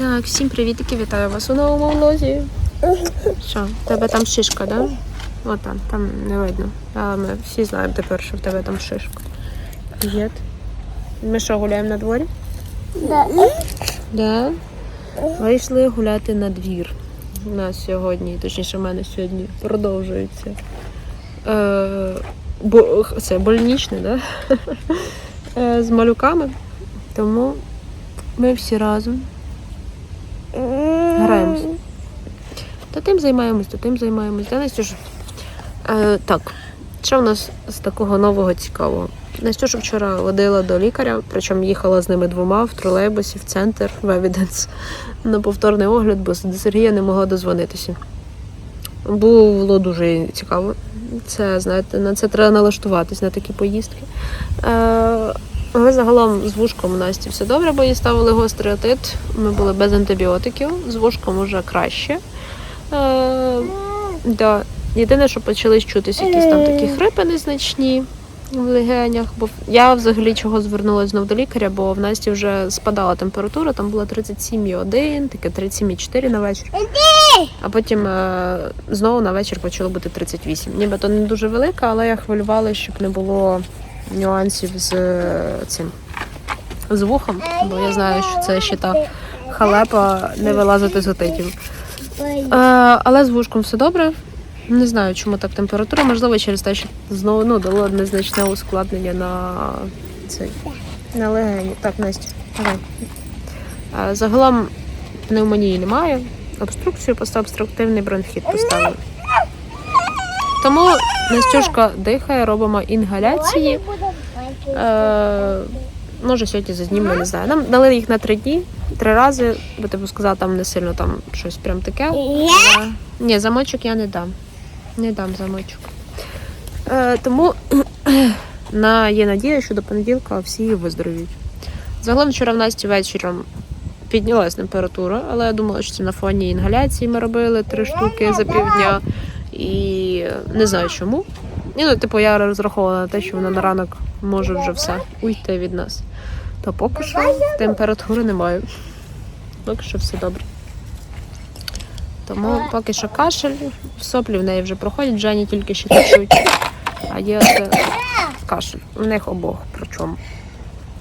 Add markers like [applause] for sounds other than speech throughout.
Так, всім привітики, вітаю вас у новому влозі. Що, в тебе там шишка, да? От там, там не видно. Але ми всі знаємо тепер, що в тебе там шишка. Привіт. Ми що, гуляємо на дворі? Да. Да. Вийшли гуляти на двір. У нас сьогодні, точніше, в мене сьогодні продовжується. Е, бо, це больничне, да? [laughs] Е, з малюками. Тому ми всі разом То тим займаємось, то тим займаємось. Да, Настюш? Е, так, що в нас з такого нового цікавого? Настюша вчора водила до лікаря, причому їхала з ними двома в тролейбусі в центр в Evidence на повторний огляд, бо до Сергія не могла дозвонитися. Було дуже цікаво. Це, знаєте, на це треба налаштуватись на такі поїздки. Е, але загалом з вушком у Насті все добре, бо їй ставили гострий отит. Ми були без антибіотиків, з вушком уже краще. Е, да. Єдине, що почались чутись якісь там такі хрипи незначні в легенях. Бо я взагалі чого звернулася знов до лікаря, бо в Насті вже спадала температура, там була 37,1, таке 37,4 на вечір. А потім е, знову на вечір почало бути 38. Нібито не дуже велика, але я хвилювалася, щоб не було нюансів з е, цим з вухом, бо я знаю, що це ще та халепа не вилазити з отитів. Е, але з вушком все добре. Не знаю, чому так температура. Можливо, через те, що знову ну, дало незначне ускладнення на цей на легені. Так, Настя, давай. Е, Загалом пневмонії немає. Обструкцію просто обструктивний бронхіт поставили. Тому Настюшка дихає, робимо інгаляції. Е, може, сьогодні зазнімемо, не знаю. Нам дали їх на три дні, три рази, бо типу сказала, там не сильно там щось прям таке. Е, ні, замочок я не дам. Не дам замочок. Е, тому [clears throat] на, є надія, що до понеділка всі виздоровіють. Загалом вчора в Насті вечором піднялась температура, але я думала, що це на фоні інгаляції ми робили три штуки за півдня. І не знаю чому. І, ну, типу, я розраховувала на те, що вона на ранок може вже все уйти від нас. То поки що температури немає. Поки що все добре. Тому поки що кашель, соплі в неї вже проходять, Жені тільки ще течуть. А є кашель. У них обох причому.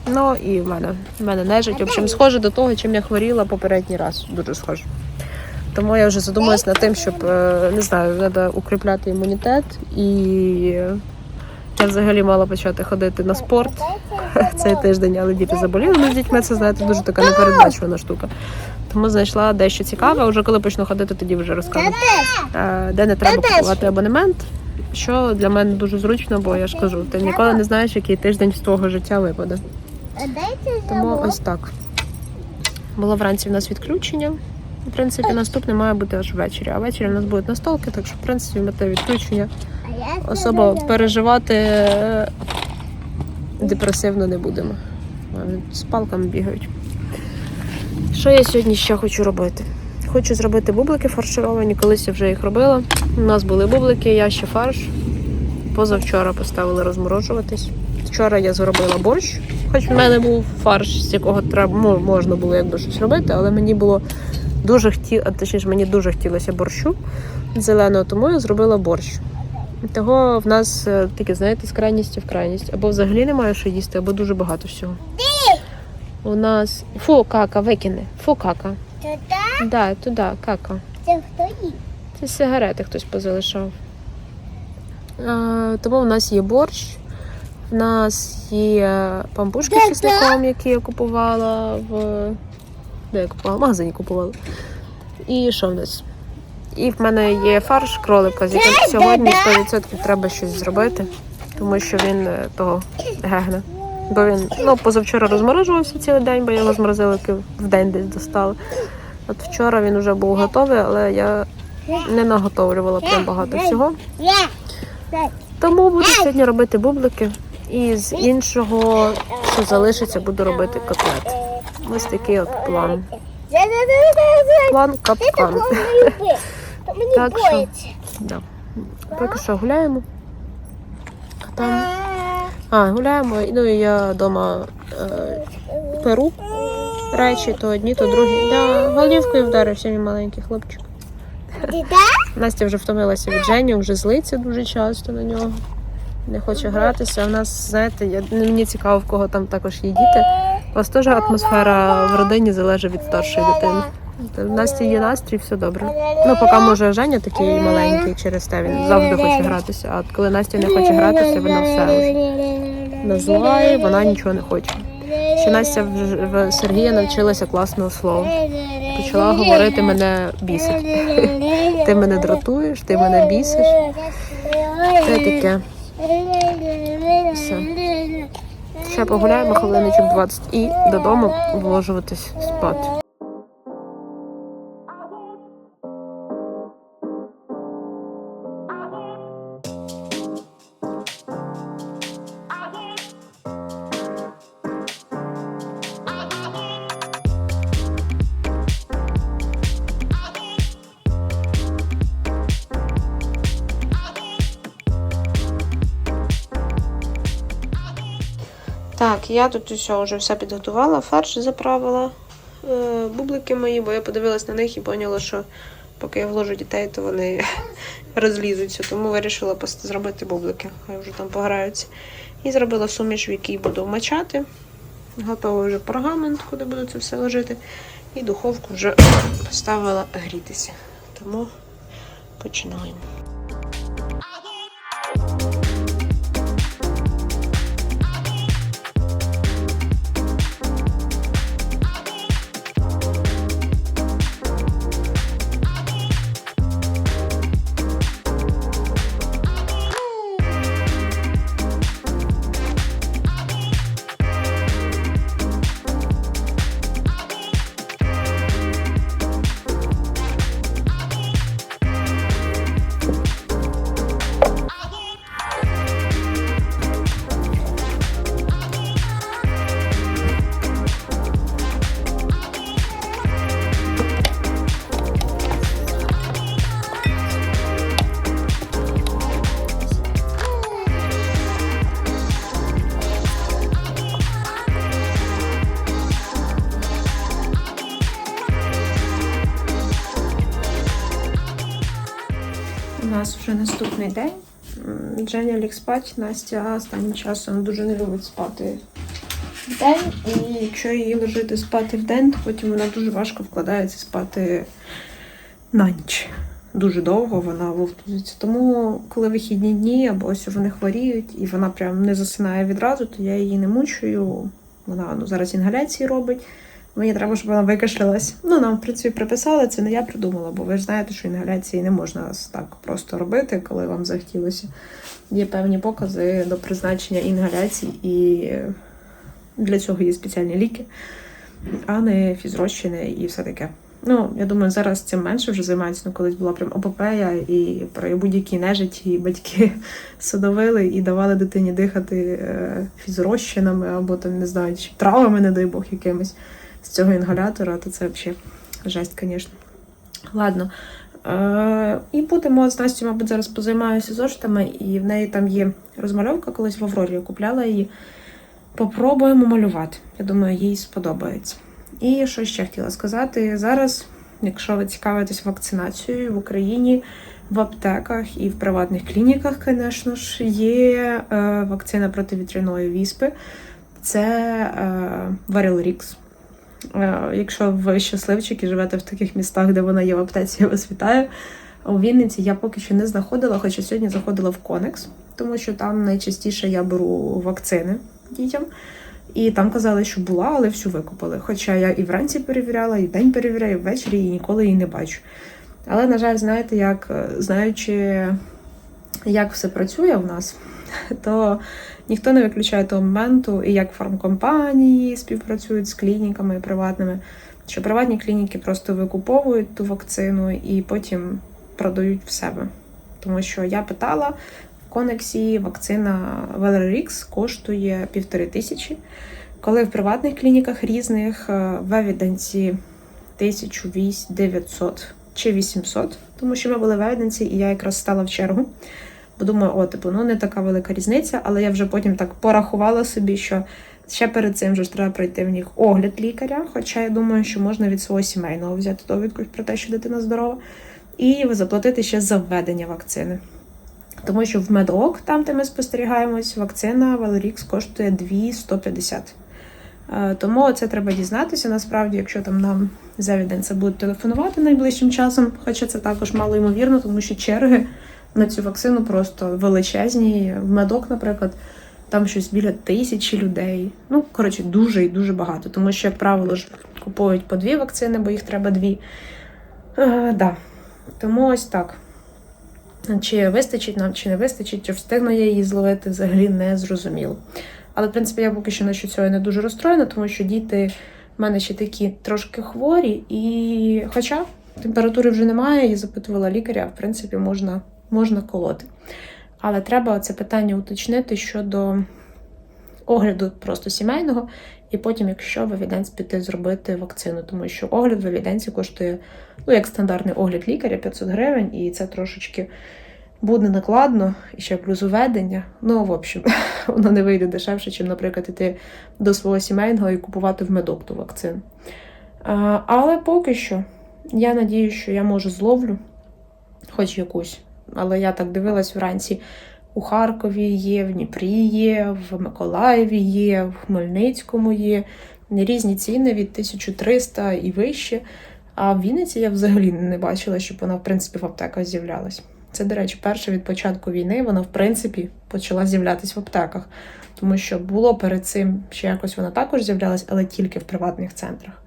Ну і в мене. В мене нежить. В общем, схоже до того, чим я хворіла попередній раз. Дуже схоже. Тому я вже задумалась над тим, щоб е, не знаю, треба укріпляти імунітет. І я взагалі мала почати ходити на спорт [laughs] цей тиждень, але діти заболіли. Ну, з дітьми це знаєте дуже така непередбачувана штука. Тому знайшла дещо цікаве. Вже коли почну ходити, тоді вже розкажу. Де не треба купувати абонемент. Що для мене дуже зручно, бо я ж кажу, ти ніколи не знаєш, який тиждень з твого життя випаде. Тому ось так. Було вранці в нас відключення. В принципі, наступне має бути аж ввечері. А ввечері у нас будуть настолки, так що, в принципі, ми те відключення особо переживати е, депресивно не будемо. З палками бігають. Що я сьогодні ще хочу робити? Хочу зробити бублики фаршировані, колись я вже їх робила. У нас були бублики, я ще фарш. Позавчора поставили розморожуватись. Вчора я зробила борщ, хоч в мене був фарш, з якого треба можна було якби щось робити, але мені було дуже хті... точніше, мені дуже хотілося борщу зеленого, тому я зробила борщ. Того в нас е, таке, знаєте, з крайністю в крайність. Або взагалі немає що їсти, або дуже багато всього. У нас. Фу, кака, викине. Фу, кака. Туди? Да, туди, кака. Це хто їсть? Це сигарети хтось позалишав. А, тому в нас є борщ, в нас є пампушки з чесником, які я купувала в. Де я купувала? В магазині купувала. І що в нас? І в мене є фарш кролика, з яким сьогодні 100% треба щось зробити, тому що він е, того гегне. Бо він ну, позавчора розморожувався цілий день, бо я його з морозилки в день десь достала. От вчора він вже був готовий, але я не наготовлювала прям багато всього. Тому буду сьогодні робити бублики. І з іншого, що залишиться, буду робити котлет. Ось такий от план. План капкан. Мені Так що- Да. Поки що гуляємо. А там. А, гуляємо. Ну і я вдома е, перу речі, то одні, то другі. Да, голівкою вдарився мій маленький хлопчик. Настя вже втомилася від Жені, вже злиться дуже часто на нього. Не хоче гратися. У нас, знаєте, я, ну, мені цікаво, в кого там також є діти. У вас теж атмосфера в родині залежить від старшої дитини. В Насті є настрій, все добре. Ну, поки може Женя такий маленький, через те він завжди хоче гратися. А коли Настя не хоче гратися, вона все називає, вона нічого не хоче. Ще Настя в, Сергія навчилася класного слова. Почала говорити мене бісить. [laughs] Ти мене дратуєш, ти мене бісиш. Це таке. Все. Ще погуляємо хвилиночок 20 і додому вложуватись спати. Я тут усе вже все підготувала, фарш заправила, е, бублики мої, бо я подивилась на них і поняла, що поки я вложу дітей, то вони [laughs] розлізуться. Тому вирішила зробити бублики, хай вже там пограються. І зробила суміш, в якій буду мачати. Готовий вже пергамент, куди буду це все ложити. І духовку вже поставила грітися. Тому починаємо. Наступний день. М, Женя ліг спати, Настя останнім часом дуже не любить спати в день. І якщо її ложити спати в день, то потім вона дуже важко вкладається спати на ніч. Дуже довго вона вовтузиться. Тому, коли вихідні дні або ось вони хворіють, і вона прям не засинає відразу, то я її не мучую. Вона ну, зараз інгаляції робить. Мені треба, щоб вона викашлялась. Ну, нам, в принципі, приписали, це не я придумала, бо ви ж знаєте, що інгаляції не можна так просто робити, коли вам захотілося. Є певні покази до призначення інгаляцій, і для цього є спеціальні ліки, а не фізрозчини і все таке. Ну, я думаю, зараз цим менше вже займаються, ну колись була прям епопея, і про будь-які нежиті батьки [laughs] садовили і давали дитині дихати е, фізрозчинами або там, не знаю, травами, не дай Бог, якимись з цього інгалятора, то це взагалі жесть, звісно. Ладно. Е, і будемо з Настю, мабуть, зараз позаймаюся зошитами, і в неї там є розмальовка, колись в Аврорі я купляла її. Попробуємо малювати. Я думаю, їй сподобається. І що ще хотіла сказати? Зараз, якщо ви цікавитесь вакцинацією в Україні, в аптеках і в приватних клініках, звісно ж, є е, вакцина проти вітряної віспи. Це е, Варілрікс. Е, Якщо ви щасливчики живете в таких містах, де вона є в аптеці, я вас вітаю. У Вінниці я поки що не знаходила, хоча сьогодні заходила в Конекс, тому що там найчастіше я беру вакцини дітям. І там казали, що була, але всю викупили. Хоча я і вранці перевіряла, і вдень перевіряю, і ввечері і ніколи її не бачу. Але, на жаль, знаєте, як е, знаючи, як все працює в нас, [laughs] то ніхто не виключає того моменту, і як фармкомпанії співпрацюють з клініками приватними, що приватні клініки просто викуповують ту вакцину і потім продають в себе. Тому що я питала в Конексі вакцина Velerix коштує півтори тисячі, коли в приватних клініках різних е, в евіденсі 1900 чи 800, тому що ми були в евіденсі, і я якраз стала в чергу. Бо думаю, о, типу, ну не така велика різниця, але я вже потім так порахувала собі, що Ще перед цим же ж треба пройти в них огляд лікаря, хоча я думаю, що можна від свого сімейного взяти довідку про те, що дитина здорова, і заплатити ще за введення вакцини. Тому що в медок, там де ми спостерігаємось, вакцина Valorix коштує 2,150. Е, Тому це треба дізнатися. Насправді, якщо там нам з Evidence будуть телефонувати найближчим часом, хоча це також мало ймовірно, тому що черги на цю вакцину просто величезні. В медок, наприклад, там щось біля тисячі людей. Ну, коротше, дуже і дуже багато. Тому що, як правило, ж купують по дві вакцини, бо їх треба дві. Е, да. Тому ось так. Чи вистачить нам, чи не вистачить, чи встигну я її зловити, взагалі не зрозуміло. Але, в принципі, я поки що на цього не дуже розстроєна, тому що діти в мене ще такі трошки хворі, і хоча температури вже немає, я запитувала лікаря, в принципі, можна, можна колоти. Але треба це питання уточнити щодо огляду просто сімейного, і потім, якщо в евіденс піти зробити вакцину, тому що огляд в евіденсі коштує, ну, як стандартний огляд лікаря 500 гривень, і це трошечки буде накладно, і ще плюс уведення. Ну, в общем, [laughs] воно не вийде дешевше, ніж, наприклад, іти до свого сімейного і купувати в медок ту вакцину. Але поки що я надію, що я може зловлю хоч якусь. Але я так дивилась вранці. У Харкові є, в Дніпрі є, в Миколаєві є, в Хмельницькому є. Різні ціни від 1300 і вище. А в Вінниці я взагалі не бачила, щоб вона, в принципі, в аптеках з'являлась. Це, до речі, перше від початку війни вона, в принципі, почала з'являтися в аптеках. Тому що було перед цим, що якось вона також з'являлась, але тільки в приватних центрах.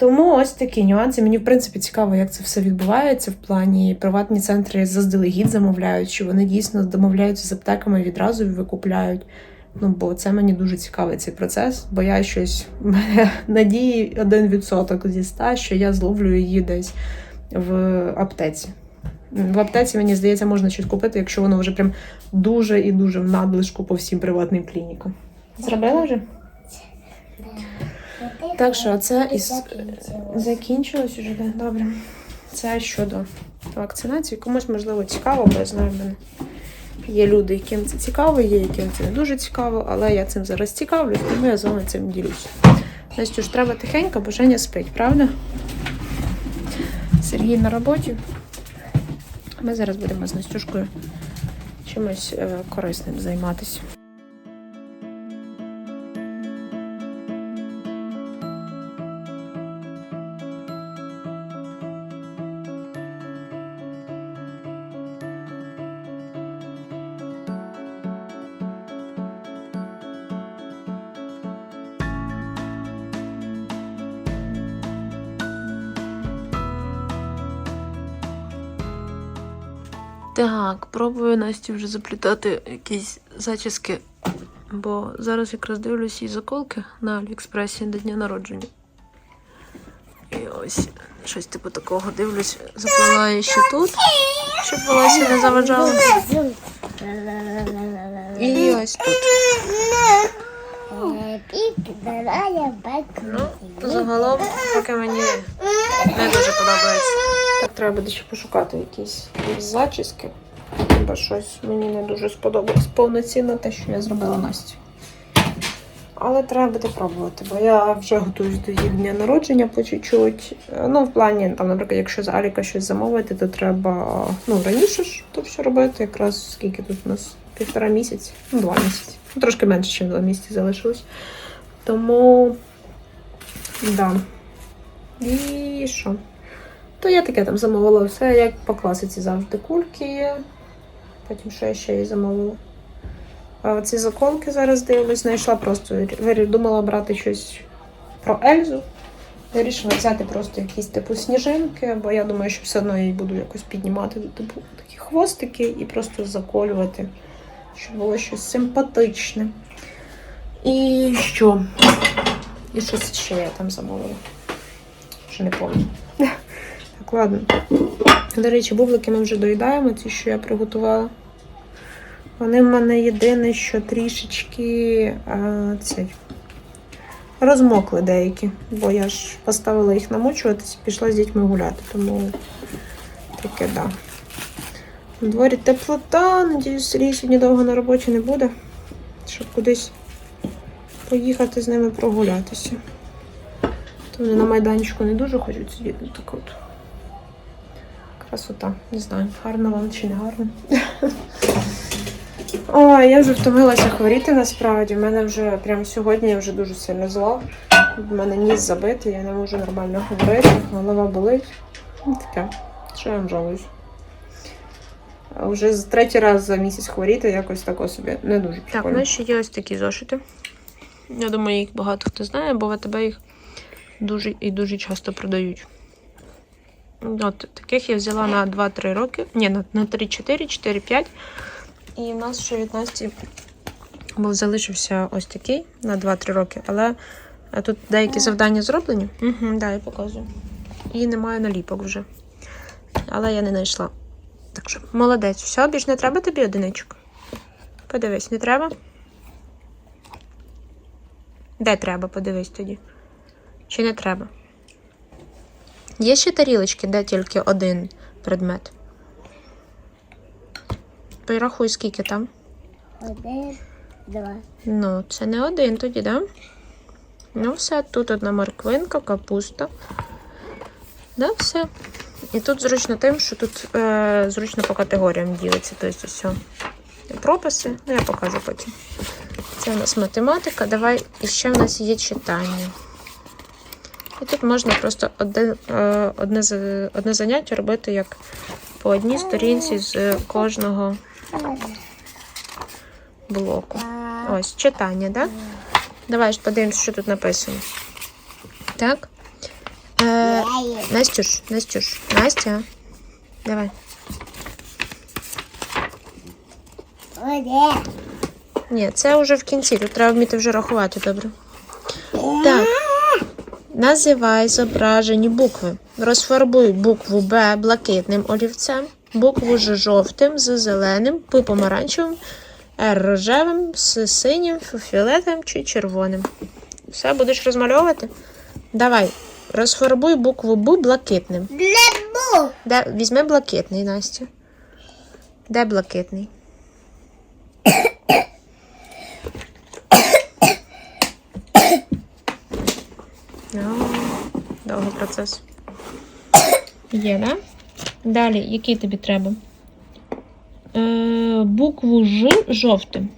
Тому ось такі нюанси. Мені, в принципі, цікаво, як це все відбувається в плані приватні центри заздалегідь замовляють, чи вони дійсно домовляються з аптеками і відразу викупляють. Ну, бо це мені дуже цікавий цей процес, бо я щось [laughs] надії 1% зі 100, що я зловлю її десь в аптеці. В аптеці, мені здається, можна щось купити, якщо воно вже прям дуже і дуже в надлишку по всім приватним клінікам. Зробила вже? Так що це із закінчилось уже, да? добре. Це щодо вакцинації. Комусь, можливо, цікаво, бо я знаю, в мене є люди, яким це цікаво, є яким це не дуже цікаво, але я цим зараз цікавлюсь, тому я з вами цим ділюсь. Настю ж треба тихенько, бо Женя спить, правда? Сергій на роботі. Ми зараз будемо з Настюшкою чимось е, корисним займатися. Так, пробую Насті вже заплітати якісь зачіски, бо зараз якраз дивлюсь її заколки на Аліекспресі до дня народження. І ось щось типу такого дивлюсь, заплела її ще тут, щоб волосся не заважало. І ось тут. Ну, загалом, поки мені не дуже подобається. Треба ще пошукати якісь зачіски. Бо щось мені не дуже сподобалось повноцінно те, що я зробила Насті. Але треба буде пробувати, бо я вже готуюсь до її дня народження по чуть-чуть. Ну, в плані, там, наприклад, якщо з Аліка щось замовити, то треба ну, раніше ж то все робити. Якраз скільки тут у нас півтора місяці, ну, два місяці. Ну, трошки менше, ніж два місяці залишилось. Тому, да. І що? То я таке там замовила все, як по класиці завжди кульки. Потім що я ще їй замовила. А ці заколки зараз дивлюсь, знайшла просто. Думала брати щось про Ельзу. Вирішила взяти просто якісь типу сніжинки, бо я думаю, що все одно я їй буду якось піднімати типу такі хвостики і просто заколювати, щоб було щось симпатичне. І що? І щось ще я там замовила. Вже не пам'ятаю. Так. До речі, бублики ми вже доїдаємо, ті, що я приготувала. Вони в мене єдине, що трішечки а, цей, розмокли деякі, бо я ж поставила їх намочуватись і пішла з дітьми гуляти, тому таке да. На дворі теплота, надіюсь, Сергій сьогодні довго на роботі не буде, щоб кудись поїхати з ними прогулятися. То вони на майданчику не дуже хочуть сидіти так от. Красота. Не знаю, гарно вам чи не гарно. [laughs] Ой, я вже втомилася хворіти насправді. У мене вже прямо сьогодні я вже дуже сильно зла. У мене ніс забитий, я не можу нормально говорити, голова болить. Ну, таке. Що я вам жалуюсь? Вже третій раз за місяць хворіти якось тако собі не дуже Так, у нас ще є ось такі зошити. Я думаю, їх багато хто знає, бо в АТБ їх дуже і дуже часто продають. От таких я взяла на 2-3 роки. Ні, на, на 3-4, 4-5. І в нас ще від Насті був залишився ось такий на 2-3 роки, але е, тут деякі завдання зроблені. Угу, да, я показую. І немає наліпок вже. Але я не знайшла. Так що, молодець. Все, більш не треба тобі одиничок? Подивись, не треба? Де треба, подивись тоді. Чи не треба? Є ще тарілочки, де тільки один предмет. Порахуй, скільки там. Один, два. Ну, це не один тоді, да? Ну, все, тут одна морквинка, капуста. Да, все. І тут зручно тим, що тут е, зручно по категоріям ділиться. Тобто все. Прописи, ну я покажу потім. Це у нас математика. Давай, і ще в нас є читання. І тут можна просто е, одне, одне заняття робити як по одній сторінці з кожного блоку. Ось, читання, так? Давай ж подивимось, що тут написано. Так. Е, Настюш, Настюш, Настя. Давай. Ні, це вже в кінці. Тут треба вміти вже рахувати добре. Називай зображені букви. Розфарбуй букву Б блакитним олівцем, букву Ж жовтим з зеленим, П помаранчевим, Р рожевим, С синім, Ф фіолетовим чи червоним. Все, будеш розмальовувати? Давай, розфарбуй букву Б блакитним. Де, візьми блакитний, Настя. Де блакитний? Ну, довгий процес. Є, да? Далі, який тобі треба? Е, букву Ж жовтим.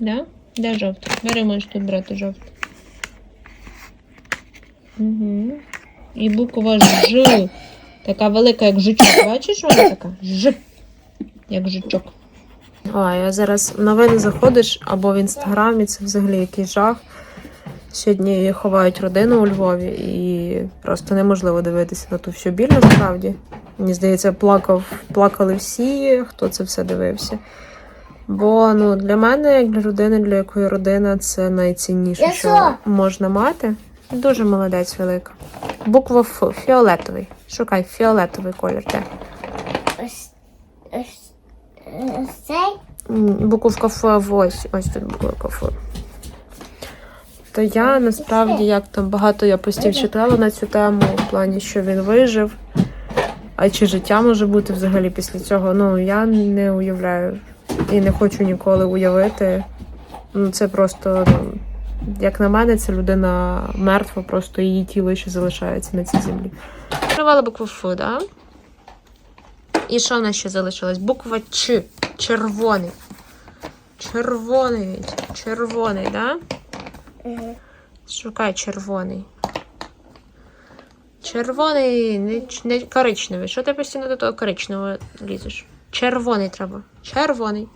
Да? Де жовтий? Бери, можеш тут брати жовтий. Угу. І буква Ж. Така велика, як жучок. Бачиш, вона така? Ж. Як жучок. А зараз в новини заходиш або в інстаграмі, це взагалі якийсь жах. Сьогодні ховають родину у Львові і просто неможливо дивитися на ту всю біль насправді. Мені здається, плакав, плакали всі, хто це все дивився. Бо ну, для мене, як для людини, для якої родина, це найцінніше, що можна мати. Дуже молодець велика. Буква Ф, фіолетовий. Шукай фіолетовий колір. Де? Ось, ось, ось цей. Буковка Ф, ось, ось тут буковка Ф. То я насправді як там багато я постів читала на цю тему, в плані, що він вижив. А чи життя може бути взагалі після цього? Ну, я не уявляю і не хочу ніколи уявити. Ну, це просто, ну, як на мене, це людина мертва, просто її тіло ще залишається на цій землі. Тривала букву Ф, да? І що в нас ще залишилось? Буква Ч. Червоний. Червоний. Червоний, да? Шукай червоний. Червоний, не, не коричневий. Що ти постійно до того коричневого лізеш? Червоний треба. Червоний.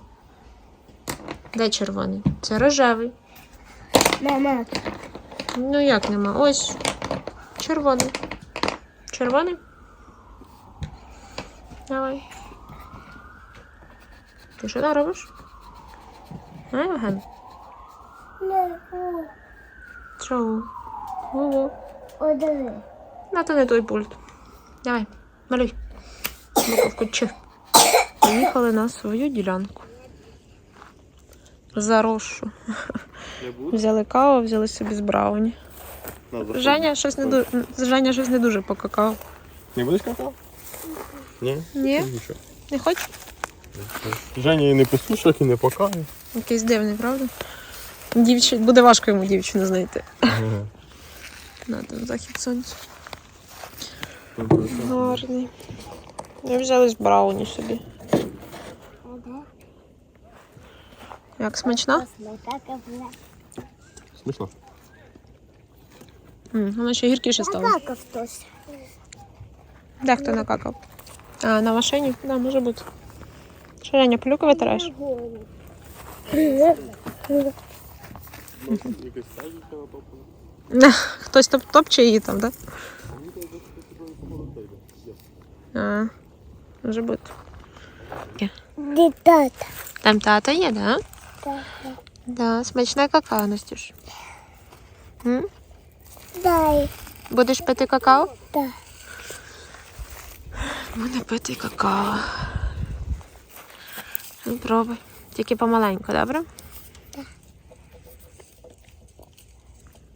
Де червоний? Це рожевий. Мама. Ну як нема? Ось. Червоний. Червоний? Давай. Ти що там робиш? А, Євген? Лебу. Що? Ого. Один. На то не той пульт. Давай, малюй. Буковку Ч. Поїхали на свою ділянку. Заросшу. Взяли каву, взяли собі з брауні. Женя щось не дуже. Женя щось не дуже по какао. Не будеш какао? Ні? Ні? Нічого. Не хочеш? Женя і не послушав, і не покаже. Якийсь дивний, правда? Дівчи... Буде важко йому дівчину знайти. [laughs] На там захід сонця. Гарний. Я взяли з брауні собі. Як смачно? Смішно. М, Воно ще гіркіше стало. Какав хтось. Де хто накакав? А, на машині? Да, може бути. Що, Женя, пилюку витираєш? [laughs] Хтось топ топче її там, так? Да? А, може бути. Де тата? Там тата є, да? Так. Да, смачне какао, Настюш. М? Дай. Будеш пити какао? Так. Буде пити какао. Пробуй. Тільки помаленьку, добре?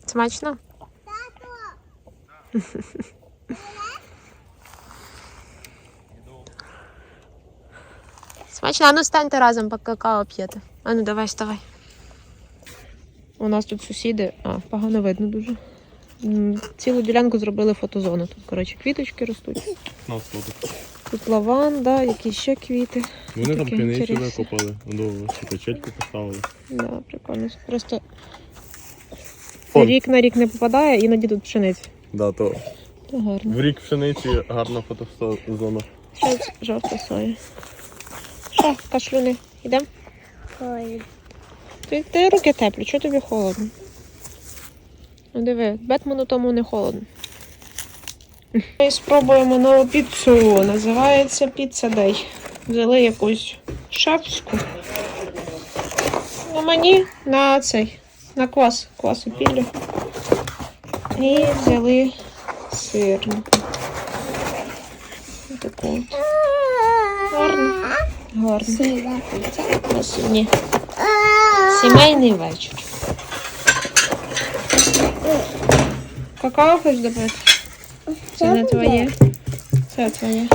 Смачно? Смачно, а ну станьте разом, по какао п'єте. А ну давай, вставай. У нас тут сусіди, а, погано видно дуже. Цілу ділянку зробили фотозону. Тут, коротше, квіточки ростуть. Тут лаванда, якісь ще квіти. Вони там Таке піницю інтересне. викопали, до качельку поставили. Да, прикольно. Просто Он. рік на рік не попадає, іноді тут пшениця. Да, то То гарно. в рік пшениці гарна фотозона. Ще жовта соя. Що, кашлюни, йдемо? Ой. Ти, ти руки теплі, чого тобі холодно? Ну диви, Бетмену тому не холодно. Ми спробуємо нову піцу. Називається піца Дей. Взяли якусь шефську. А мені на цей, на квас, квасу піллю. І взяли сирну. Таку. от. Гарно. Гарно. На сьогодні Сімейний вечір. Какао хочеш добити? Це не твоє. Це твоє.